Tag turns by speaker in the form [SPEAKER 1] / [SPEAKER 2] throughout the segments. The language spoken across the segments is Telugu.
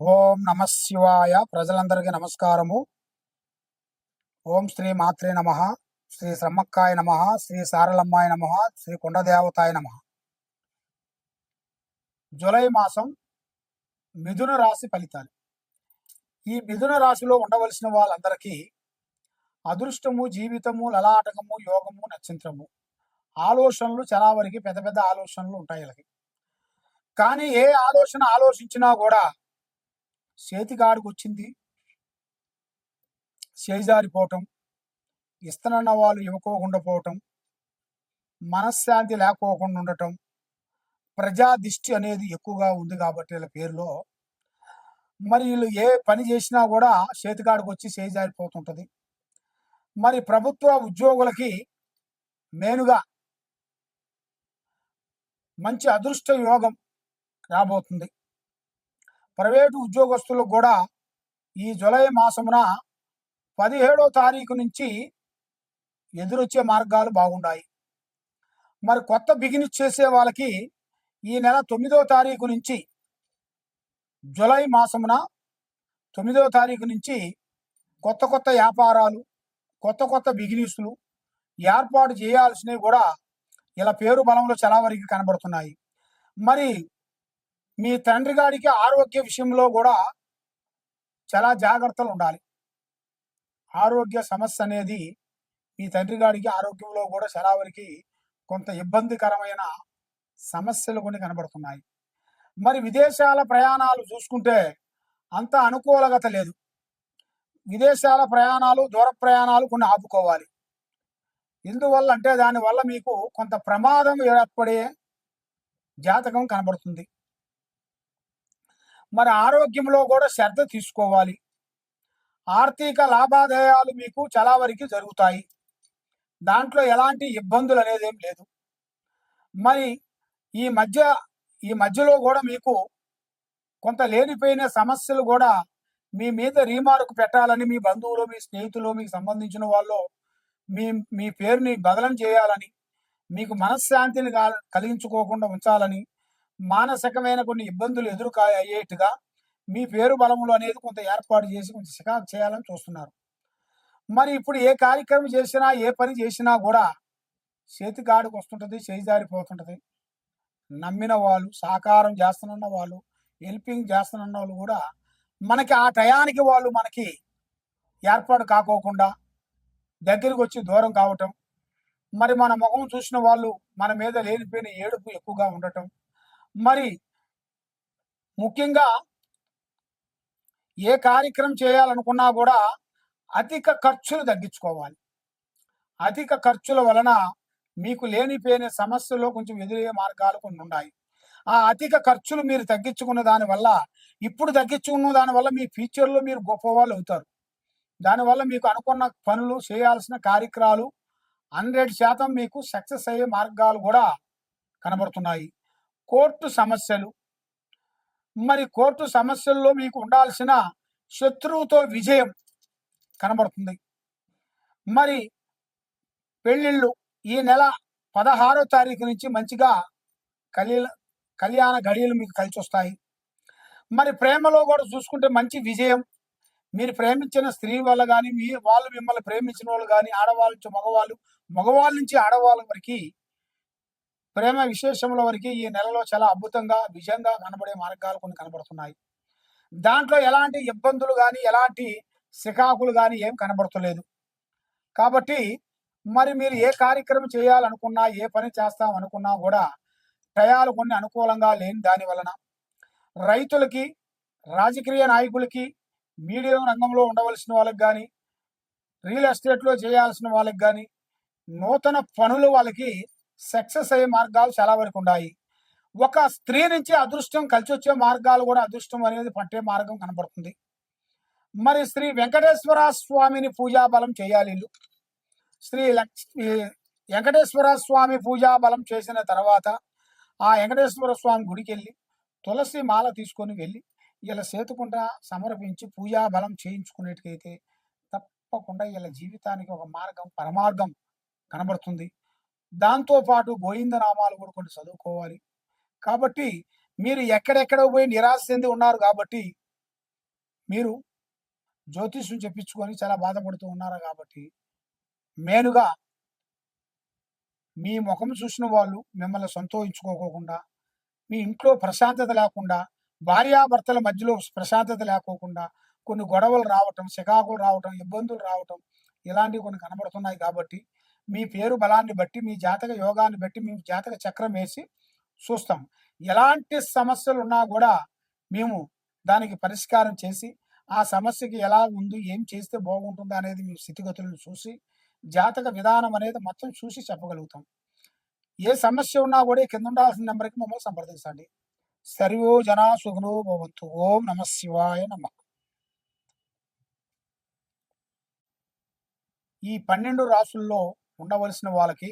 [SPEAKER 1] ఓం నమ శివాయ. ప్రజలందరికీ నమస్కారము. ఓం శ్రీ మాత్రే నమ. శ్రీ శ్రమ్మక్కాయ నమ. శ్రీ సారలమ్మాయ నమ. శ్రీ కొండదేవతాయ నమ. జూలై మాసం మిథున రాశి ఫలితాలు. ఈ మిథున రాశిలో ఉండవలసిన వాళ్ళందరికీ అదృష్టము జీవితము లలాటకము యోగము నక్షత్రము ఆలోచనలు చాలా వరకు పెద్ద పెద్ద ఆలోచనలు ఉంటాయి వీళ్ళకి. కానీ ఏ ఆలోచన ఆలోచించినా కూడా చేతికాడికి వచ్చింది చేజారిపోవటం ఇస్తనన్న వాళ్ళు ఇవ్వకోకుండా పోవటం మనశ్శాంతి లేకోకుండా ఉండటం ప్రజా దిష్టి అనేది ఎక్కువగా ఉంది కాబట్టి వీళ్ళ పేరులో. మరి వీళ్ళు ఏ పని చేసినా కూడా చేతికాడికి వచ్చి చేజారిపోతుంటుంది. మరి ప్రభుత్వ ఉద్యోగులకి మెయిన్గా మంచి అదృష్ట యోగం రాబోతుంది. ప్రైవేటు ఉద్యోగస్తులకు కూడా ఈ జులై మాసమున పదిహేడో తారీఖు నుంచి ఎదురొచ్చే మార్గాలు బాగున్నాయి మరి కొత్త బిగినిస్ చేసే వాళ్ళకి ఈ నెల తొమ్మిదో తారీఖు నుంచి జులై మాసమున తొమ్మిదో తారీఖు నుంచి కొత్త కొత్త వ్యాపారాలు కొత్త కొత్త బిగినెస్లు ఏర్పాటు చేయాల్సినవి కూడా ఇలా పేరు బలంలో చాలా వరకు కనబడుతున్నాయి. మరి మీ తండ్రి గారికి ఆరోగ్య విషయంలో కూడా చాలా జాగ్రత్తలు ఉండాలి. ఆరోగ్య సమస్య అనేది మీ తండ్రి గారికి ఆరోగ్యంలో కూడా చాలా వరకు కొంత ఇబ్బందికరమైన సమస్యలు కొన్ని కనబడుతున్నాయి. మరి విదేశాల ప్రయాణాలు చూసుకుంటే అంత అనుకూలగత లేదు. విదేశాల ప్రయాణాలు దూర ప్రయాణాలు కొన్ని ఆపుకోవాలి. ఎందువల్ల అంటే దానివల్ల మీకు కొంత ప్రమాదం ఏర్పడే జాతకం కనబడుతుంది. మరి ఆరోగ్యంలో కూడా శ్రద్ధ తీసుకోవాలి. ఆర్థిక లాభాదాయాలు మీకు చాలా వరకు జరుగుతాయి. దాంట్లో ఎలాంటి ఇబ్బందులు అనేది ఏం లేదు. మరి ఈ మధ్య ఈ మధ్యలో కూడా మీకు కొంత లేనిపోయిన సమస్యలు కూడా మీ మీద రీమార్క్ పెట్టాలని మీ బంధువులు మీ స్నేహితులు మీకు సంబంధించిన వాళ్ళు మీ మీ పేరుని బదలం చేయాలని మీకు మనశ్శాంతిని కలిగించుకోకుండా ఉంచాలని మానసికమైన కొన్ని ఇబ్బందులు ఎదురు అయ్యేట్టుగా మీ పేరు బలములు అనేది కొంత ఏర్పాటు చేసి కొంచెం చికాకు చేయాలని చూస్తున్నారు. మరి ఇప్పుడు ఏ కార్యక్రమం చేసినా ఏ పని చేసినా కూడా చేతికాడికి వస్తుంటుంది చేయి జారిపోతుంటది. నమ్మిన వాళ్ళు సహకారం చేస్తున్న వాళ్ళు హెల్పింగ్ చేస్తున్న వాళ్ళు కూడా మనకి ఆ టయానికి వాళ్ళు మనకి ఏర్పాటు కాకోకుండా దగ్గరికి వచ్చి దూరం కావటం మరి మన ముఖం చూసిన వాళ్ళు మన మీద లేనిపోయిన ఏడుపు ఎక్కువగా ఉండటం మరి ముఖ్యంగా ఏ కార్యక్రమం చేయాలనుకున్నా కూడా అధిక ఖర్చులు తగ్గించుకోవాలి. అధిక ఖర్చుల వలన మీకు లేనిపోయిన సమస్యలో కొంచెం ఎదురయ్యే మార్గాలు కొన్ని ఉన్నాయి ఆ అధిక ఖర్చులు మీరు తగ్గించుకున్న దానివల్ల ఇప్పుడు తగ్గించుకున్న దానివల్ల మీ ఫ్యూచర్లో మీరు గొప్పవాళ్ళు అవుతారు. దానివల్ల మీకు అనుకున్న పనులు చేయాల్సిన కార్యక్రమాలు హండ్రెడ్ శాతం మీకు సక్సెస్ అయ్యే మార్గాలు కూడా కనబడుతున్నాయి. కోర్టు సమస్యలు. మరి కోర్టు సమస్యల్లో మీకు ఉండాల్సిన శత్రువుతో విజయం కనబడుతుంది. మరి పెళ్ళిళ్ళు ఈ నెల పదహారో తారీఖు నుంచి మంచిగా కళ్యాణ కళ్యాణ గడియలు మీకు కలిసి వస్తాయి మరి ప్రేమలో కూడా చూసుకుంటే మంచి విజయం. మీరు ప్రేమించిన స్త్రీ వల్ల కానీ మీ వాళ్ళు మిమ్మల్ని ప్రేమించిన వాళ్ళు కానీ ఆడవాళ్ళ నుంచి మగవాళ్ళు మగవాళ్ళ నుంచి ఆడవాళ్ళ వరకు ప్రేమ విశేషముల వరకు ఈ నెలలో చాలా అద్భుతంగా విజయంగా కనబడే మార్గాలు కొన్ని కనబడుతున్నాయి. దాంట్లో ఎలాంటి ఇబ్బందులు కానీ ఎలాంటి సికాకులు కానీ ఏం కనబడతలేదు. కాబట్టి మరి మీరు ఏ కార్యక్రమం చేయాలనుకున్నా ఏ పని చేస్తాం అనుకున్నా కూడా టయాలు కొన్ని అనుకూలంగా లేని దాని వలన రైతులకి రాజకీయ నాయకులకి మీడియా రంగంలో ఉండవలసిన వాళ్ళకి కానీ రియల్ ఎస్టేట్లో చేయాల్సిన వాళ్ళకి కానీ నూతన పనులు వాళ్ళకి సక్సెస్ అయ్యే మార్గాలు చాలా వరకు ఉన్నాయి. ఒక స్త్రీ నుంచి అదృష్టం కలిసి వచ్చే మార్గాలు కూడా అదృష్టం అనేది పట్టే మార్గం కనబడుతుంది. మరి శ్రీ వెంకటేశ్వర స్వామిని పూజా బలం చేయాలి శ్రీ లక్ష్మి వెంకటేశ్వర స్వామి పూజా బలం చేసిన తర్వాత ఆ వెంకటేశ్వర స్వామి గుడికి వెళ్ళి తులసి మాల తీసుకొని వెళ్ళి ఇలా సేతుకుంటా సమర్పించి పూజా బలం చేయించుకునేటికైతే తప్పకుండా ఇలా జీవితానికి ఒక మార్గం పరమార్గం కనబడుతుంది. దాంతో పాటు గోవిందనామాలు కూడా కొన్ని చదువుకోవాలి. కాబట్టి మీరు ఎక్కడెక్కడ పోయి నిరాశ చెంది ఉన్నారు కాబట్టి మీరు జ్యోతిష్యం చెప్పించుకొని చాలా బాధపడుతూ ఉన్నారు కాబట్టి మేనుగా మీ ముఖం చూసిన వాళ్ళు మిమ్మల్ని సంతోషించుకోకుండా మీ ఇంట్లో ప్రశాంతత లేకుండా భార్యాభర్తల మధ్యలో ప్రశాంతత లేకోకుండా కొన్ని గొడవలు రావటం చికాకులు రావటం ఇబ్బందులు రావటం ఇలాంటివి కొన్ని కనబడుతున్నాయి కాబట్టి మీ పేరు బలాన్ని బట్టి మీ జాతక యోగాన్ని బట్టి మీ జాతక చక్రం వేసి చూస్తాం. ఎలాంటి సమస్యలు ఉన్నా కూడా మేము దానికి పరిష్కారం చేసి ఆ సమస్యకి ఎలా ఉంది ఏం చేస్తే బాగుంటుంది అనేది మీ స్థితిగతులను చూసి జాతక విధానం అనేది మొత్తం చూసి చెప్పగలుగుతాం. ఏ సమస్య ఉన్నా కూడా కింద ఉండాల్సిన నెంబర్కి మమ్మల్ని సంప్రదించండి. సర్వో జనా సుఖనో భవంతు. ఓం నమ శివాయ నమ. ఈ పన్నెండు రాసుల్లో ఉండవలసిన వాళ్ళకి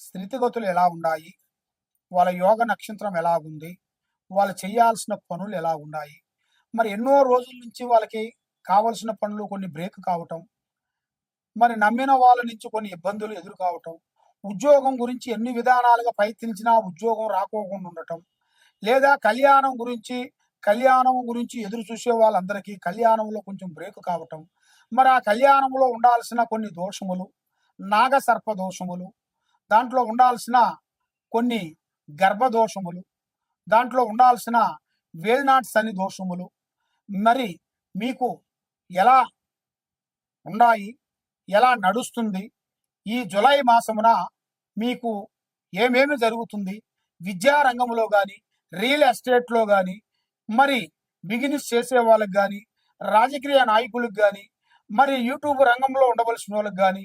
[SPEAKER 1] స్థితిగతులు ఎలా ఉన్నాయి? వాళ్ళ యోగ నక్షత్రం ఎలా ఉంది? వాళ్ళు చేయాల్సిన పనులు ఎలా ఉన్నాయి? మరి ఎన్నో రోజుల నుంచి వాళ్ళకి కావలసిన పనులు కొన్ని బ్రేక్ కావటం మరి నమ్మిన వాళ్ళ నుంచి కొన్ని ఇబ్బందులు ఎదురు కావటం ఉద్యోగం గురించి ఎన్ని విధానాలుగా ప్రయత్నించినా ఉద్యోగం రాకోకుండా ఉండటం లేదా కళ్యాణం గురించి కళ్యాణం గురించి ఎదురు చూసే వాళ్ళందరికీ కళ్యాణంలో కొంచెం బ్రేక్ కావటం మరి ఆ కళ్యాణంలో ఉండాల్సిన కొన్ని దోషములు నాగసర్ప దోషములు దాంట్లో ఉండాల్సిన కొన్ని గర్భదోషములు దాంట్లో ఉండాల్సిన వేల్నాట్ శని దోషములు. మరి మీకు ఎలా ఉన్నాయి? ఎలా నడుస్తుంది? ఈ జులై మాసమున మీకు ఏమేమి జరుగుతుంది? విద్యా రంగంలో కానీ రియల్ ఎస్టేట్లో కానీ మరి బిజినెస్ చేసే వాళ్ళకి కానీ రాజకీయ నాయకులకు కానీ మరి యూట్యూబ్ రంగంలో ఉండవలసిన వాళ్ళకి కానీ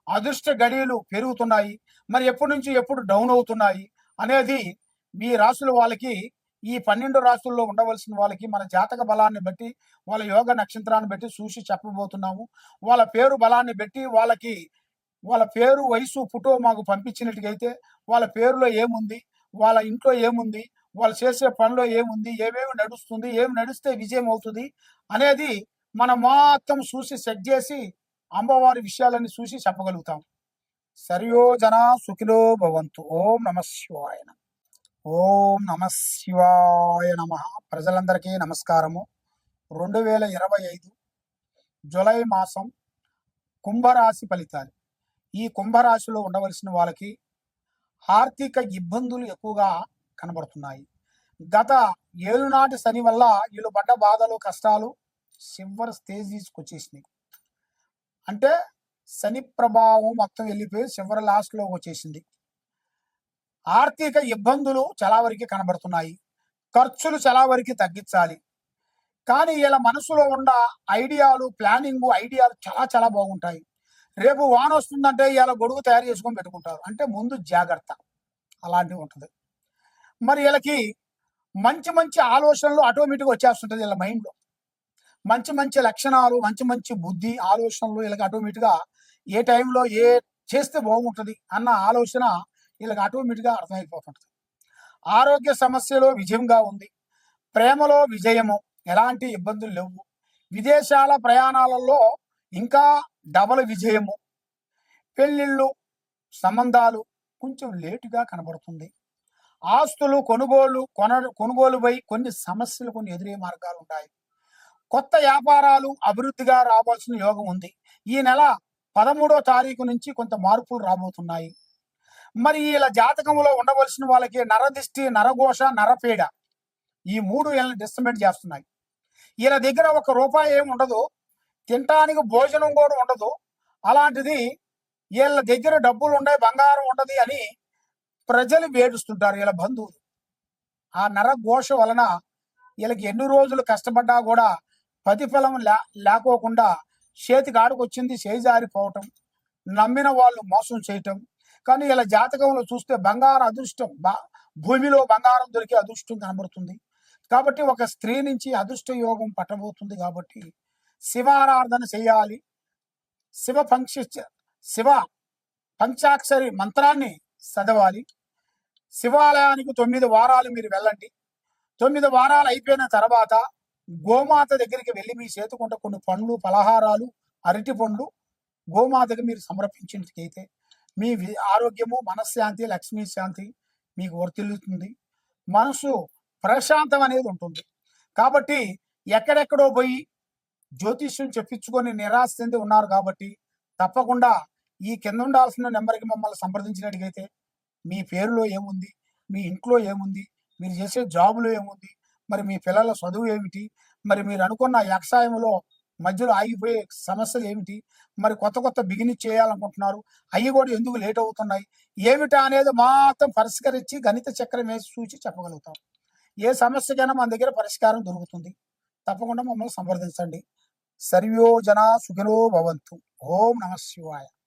[SPEAKER 1] అదృష్ట గడియలు పెరుగుతున్నాయి. మరి ఎప్పటి నుంచి ఎప్పుడు డౌన్ అవుతున్నాయి అనేది మీ రాసుల వాళ్ళకి ఈ పన్నెండు రాసుల్లో ఉండవలసిన వాళ్ళకి మన జాతక బలాన్ని బట్టి వాళ్ళ యోగ నక్షత్రాన్ని బట్టి చూసి చెప్పబోతున్నాము. వాళ్ళ పేరు బలాన్ని బట్టి వాళ్ళకి వాళ్ళ పేరు వయసు ఫోటో మాకు పంపించినట్టుగైతే వాళ్ళ పేరులో ఏముంది? వాళ్ళ ఇంట్లో ఏముంది? వాళ్ళు చేసే పనిలో ఏముంది? ఏమేమి నడుస్తుంది? ఏమి నడిస్తే విజయం అవుతుంది? అనేది మనం మొత్తం చూసి సెట్ చేసి అమ్మవారి విషయాలన్నీ చూసి చెప్పగలుగుతాం. సరియో జన సుఖిలో భవంతు. ఓం నమ శివాయ ఓం నమ శివాయ నమ. ప్రజలందరికీ నమస్కారము. రెండు వేల ఇరవై ఐదు జులై మాసం కుంభరాశి ఫలితాలు. ఈ కుంభరాశిలో ఉండవలసిన వాళ్ళకి ఆర్థిక ఇబ్బందులు ఎక్కువగా కనబడుతున్నాయి. గత ఏలునాటి శని వల్ల వీళ్ళు పడ్డ బాధలు కష్టాలు చివరి స్టేజ్ తీసుకొచ్చేసినాయి అంటే శని ప్రభావం మొత్తం వెళ్ళిపోయి చివరి లాస్ట్లో వచ్చేసింది. ఆర్థిక ఇబ్బందులు చాలా వరకు కనబడుతున్నాయి. ఖర్చులు చాలా వరకు తగ్గించాలి. కానీ ఇలా మనసులో ఉన్న ఐడియాలు ప్లానింగ్ ఐడియాలు చాలా చాలా బాగుంటాయి. రేపు వాన వస్తుందంటే ఇలా గొడుగు తయారు చేసుకొని పెట్టుకుంటారు. అంటే ముందు జాగ్రత్త. అలాంటివి ఉంటుంది. మరి వీళ్ళకి మంచి మంచి ఆలోచనలు ఆటోమేటిక్గా వచ్చేస్తుంటుంది వీళ్ళ మైండ్లో మంచి మంచి లక్షణాలు మంచి మంచి బుద్ధి ఆలోచనలు వీళ్ళకి ఆటోమేటిక్గా ఏ టైంలో ఏ చేస్తే బాగుంటుంది అన్న ఆలోచన వీళ్ళకి ఆటోమేటిక్గా అర్థమైపోతుంటుంది. ఆరోగ్య సమస్యలో విజయంగా ఉంది. ప్రేమలో విజయము ఎలాంటి ఇబ్బందులు లేవు. విదేశాల ప్రయాణాలలో ఇంకా డబల్ విజయము. పెళ్ళిళ్ళు సంబంధాలు కొంచెం లేటుగా కనబడుతుంది. ఆస్తులు కొనుగోలు కొన కొనుగోలుపై కొన్ని సమస్యలు కొన్ని ఎదురే మార్గాలు ఉన్నాయి. కొత్త వ్యాపారాలు అభివృద్ధిగా రావాల్సిన యోగం ఉంది. ఈ నెల పదమూడో తారీఖు నుంచి కొంత మార్పులు రాబోతున్నాయి. మరి ఇలా జాతకంలో ఉండవలసిన వాళ్ళకి నరదిష్టి నరఘోష నరపీడ ఈ మూడు వీళ్ళని డిస్టమేట్ చేస్తున్నాయి. వీళ్ళ దగ్గర ఒక రూపాయి ఏమి ఉండదు. తినటానికి భోజనం కూడా ఉండదు. అలాంటిది వీళ్ళ దగ్గర డబ్బులు ఉన్నాయి బంగారం ఉండదు అని ప్రజలు వేడుస్తుంటారు వీళ్ళ బంధువులు. ఆ నరఘోష వలన వీళ్ళకి ఎన్ని రోజులు కష్టపడ్డా కూడా ప్రతిఫలం లే లేకోకుండా చేతికి ఆడుకొచ్చింది చేజారిపోవటం నమ్మిన వాళ్ళు మోసం చేయటం. కానీ ఇలా జాతకంలో చూస్తే బంగారం అదృష్టం బా- భూమిలో బంగారం దొరికే అదృష్టం కనబడుతుంది. కాబట్టి ఒక స్త్రీ నుంచి అదృష్ట యోగం పట్టబోతుంది కాబట్టి శివారాధన చేయాలి. శివ పంక్ష శివ పంచాక్షరి మంత్రాన్ని చదవాలి. శివాలయానికి తొమ్మిది వారాలు మీరు వెళ్ళండి. తొమ్మిది వారాలు అయిపోయిన తర్వాత గోమాత దగ్గరికి వెళ్ళి మీ చేతుకుంట కొన్ని పండ్లు పలహారాలు అరటి పండ్లు గోమాతకి మీరు సమర్పించినట్లయితే మీ ఆరోగ్యము మనశ్శాంతి లక్ష్మీ శాంతి మీకు వర్తిల్లుతుంది. మనసు ప్రశాంతం అనేది ఉంటుంది. కాబట్టి ఎక్కడెక్కడో పోయి జ్యోతిష్యం చెప్పించుకొని నిరాశ చెంది ఉన్నారు కాబట్టి తప్పకుండా ఈ కింద ఉండాల్సిన నెంబర్కి మమ్మల్ని సంప్రదించినట్టుగైతే మీ పేరులో ఏముంది మీ ఇంట్లో ఏముంది మీరు చేసే జాబులో ఏముంది మరి మీ పిల్లల చదువు ఏమిటి? మరి మీరు అనుకున్న వ్యవసాయంలో మధ్యలో ఆగిపోయే సమస్యలు ఏమిటి? మరి కొత్త కొత్త బిగిని చేయాలనుకుంటున్నారు. అవి కూడా ఎందుకు లేట్ అవుతున్నాయి? ఏమిటా అనేది మాత్రం పరిష్కరించి గణిత చక్రం వేసి చూసి చెప్పగలుగుతాం. ఏ సమస్యకైనా మన దగ్గర పరిష్కారం దొరుకుతుంది. తప్పకుండా మమ్మల్ని సంప్రదించండి. సర్వో జన సుఖినో భవంతు. ఓం నమ శివాయ.